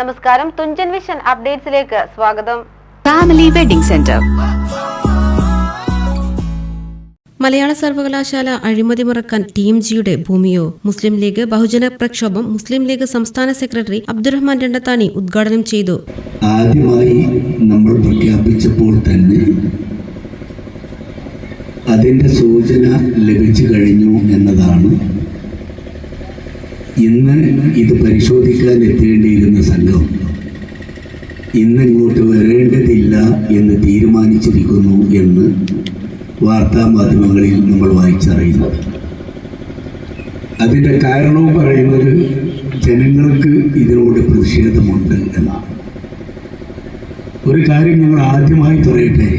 നമസ്കാരം. തുഞ്ചൻ വിഷൻ അപ്ഡേറ്റ്സിലേക്ക് സ്വാഗതം. Family wedding centre മലയാള സർവകലാശാല അഴിമതി മറക്കാൻ ടി എം ജിയുടെ ഭൂമിയോ? മുസ്ലിം ലീഗ് ബഹുജന പ്രക്ഷോഭം മുസ്ലിം ലീഗ് സംസ്ഥാന സെക്രട്ടറി അബ്ദുറഹ്മാൻ രണ്ടത്താണി ഉദ്ഘാടനം ചെയ്തു. ആദ്യമായി നമ്മൾ പ്രഖ്യാപിച്ചപ്പോൾ തന്നെ അതിന്റെ സൂചന ലഭിച്ചു കഴിഞ്ഞു എന്നതാണ് ഇന്ന് ഇത് പരിശോധിക്കാൻ എത്തേണ്ടിയിരുന്ന സംഘം ഇന്ന് ഇങ്ങോട്ട് വരേണ്ടതില്ല എന്ന് തീരുമാനിച്ചിരിക്കുന്നു എന്ന് വാർത്താ മാധ്യമങ്ങളിൽ നമ്മൾ വായിച്ചറിയുന്നത് അതിന്റെ കാരണവും പറയുന്നത് ജനങ്ങൾക്ക് ഇതിനോട് പ്രതിഷേധമുണ്ട് എന്നാണ്. ഒരു കാര്യം ഞങ്ങൾ ആദ്യമായി പറയട്ടെ.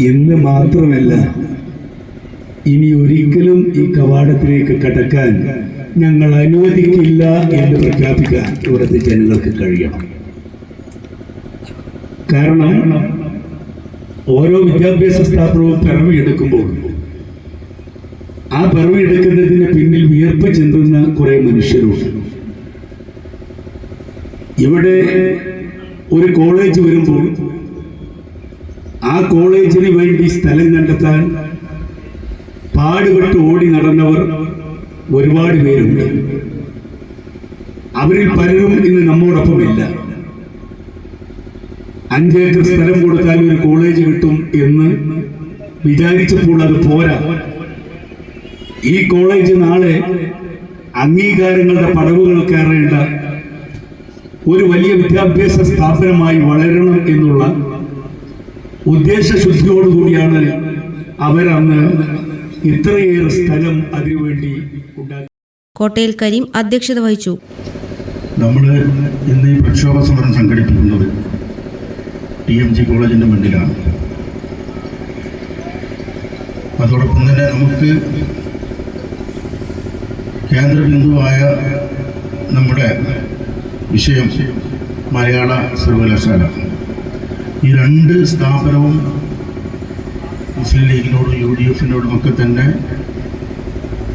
എന്ന് മാത്രമല്ല ഇനി ഒരിക്കലും ഈ കവാടത്തിലേക്ക് കടക്കാൻ ഞങ്ങൾ അനുവദിക്കില്ല എന്ന് പ്രഖ്യാപിക്കാൻ ഇവിടുത്തെ ജനങ്ങൾക്ക് കഴിയണം. കാരണം ഓരോ വിദ്യാഭ്യാസ സ്ഥാപനവും പിറവി എടുക്കുമ്പോൾ ആ പിറവി എടുക്കുന്നതിന് പിന്നിൽ വിയർപ്പ് ചെന്തുന്ന കുറെ മനുഷ്യരുണ്ട്. ഇവിടെ ഒരു കോളേജ് വരുമ്പോൾ ആ കോളേജിന് വേണ്ടി സ്ഥലം കണ്ടെത്താൻ പാടുപെട്ട് ഓടി നടന്നവർ ഒരുപാട് പേരുണ്ട്. അവരിൽ പലരും ഇന്ന് നമ്മോടൊപ്പമില്ല. അഞ്ചേക്കർ സ്ഥലം കൊടുത്താൽ ഒരു കോളേജ് കിട്ടും എന്ന് വിചാരിച്ചപ്പോൾ അത് പോരാ. ഈ കോളേജ് നാളെ അംഗീകാരങ്ങളുടെ പടവുകൾ കയറേണ്ട ഒരു വലിയ വിദ്യാഭ്യാസ സ്ഥാപനമായി വളരണം എന്നുള്ള ഉദ്ദേശശുദ്ധിയോടുകൂടിയാണ് അവരന്ന് ഇത്രയേറെ സ്ഥലം അതിനുവേണ്ടി കോട്ടയിൽ കരീം അധ്യക്ഷത വഹിച്ചു. നമ്മൾ ഇന്ന് ഈ പ്രക്ഷോഭ സമരം സംഘടിപ്പിക്കുന്നത് ടി എം ജി കോളേജിന്റെ മുന്നിലാണ്. അതോടൊപ്പം തന്നെ നമുക്ക് കേന്ദ്രബിന്ദുവായ നമ്മുടെ വിഷയം മലയാള സർവകലാശാല. ഈ രണ്ട് സ്ഥാപനവും മുസ്ലിം ലീഗിനോടും യു ഡി എഫിനോടും ഒക്കെ തന്നെ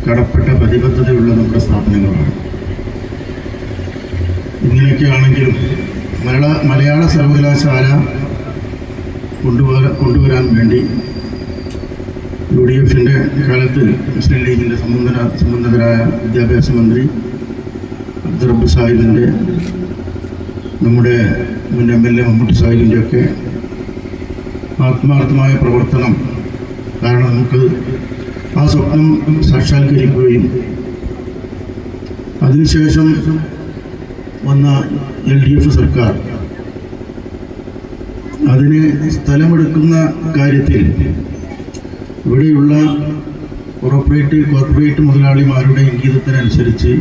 കടപ്പെട്ട പ്രതിബദ്ധതയുള്ള നമ്മുടെ സ്ഥാപനങ്ങളാണ്. ഇങ്ങനെയൊക്കെയാണെങ്കിലും മലയാള മലയാള സർവകലാശാല കൊണ്ടുവരാ കൊണ്ടുവരാൻ വേണ്ടി യു ഡി എഫിന്റെ കാലത്ത് മുസ്ലിം ലീഗിന്റെ സംബന്ധന സംബന്ധകരായ വിദ്യാഭ്യാസ മന്ത്രി അബ്ദുറബ് സാഹിബിന്റെ നമ്മുടെ മുൻ എം എൽ എ മമ്മൂട്ടി സാഹിബിന്റെയൊക്കെ ആത്മാർത്ഥമായ പ്രവർത്തനം കാരണം നമുക്ക് ആ സ്വപ്നം സാക്ഷാത്കരിക്കുകയും അതിനുശേഷം വന്ന എൽ ഡി എഫ് സർക്കാർ അതിന് സ്ഥലമെടുക്കുന്ന കാര്യത്തിൽ ഇവിടെയുള്ള കോർപ്പറേറ്റ് കോർപ്പറേറ്റ് മുതലാളിമാരുടെ ഇംഗീതത്തിനനുസരിച്ച്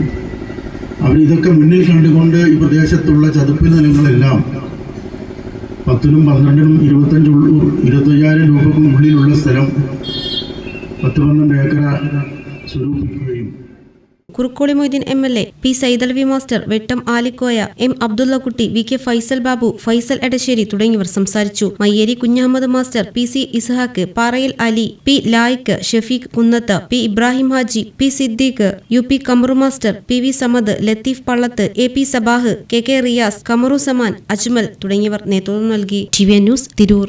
അവരിതൊക്കെ മുന്നിൽ കണ്ടുകൊണ്ട് ഈ പ്രദേശത്തുള്ള ചതുപ്പ് നിലങ്ങളെല്ലാം പത്തിനും പന്ത്രണ്ടിനും ഇരുപത്തഞ്ച് ഇരുപത്തയ്യായിരം രൂപക്കും ഉള്ളിലുള്ള സ്ഥലം പത്ത് ഏക്കറ സ്വരൂപിക്കുകയും. Kurukkoli Moideen M L A P Saithalvi master Vettom Alikoya M Abdullakutty V K Faisal Babu Faisal Edassery തുടങ്ങിയവർ സംസാരിച്ചു. Mayyeri Kunhahammed master P C Ishaq Parayil Ali P Laiq Shafeeq Kunnath P Ibrahim Haji P Siddique U P Kamaru master P V Samad Latheef Pallath A P Sabah K K Riyas Kamaru Saman Ajmal തുടങ്ങിയവർ നേതൃത്വം നൽകി. T V news Tirur.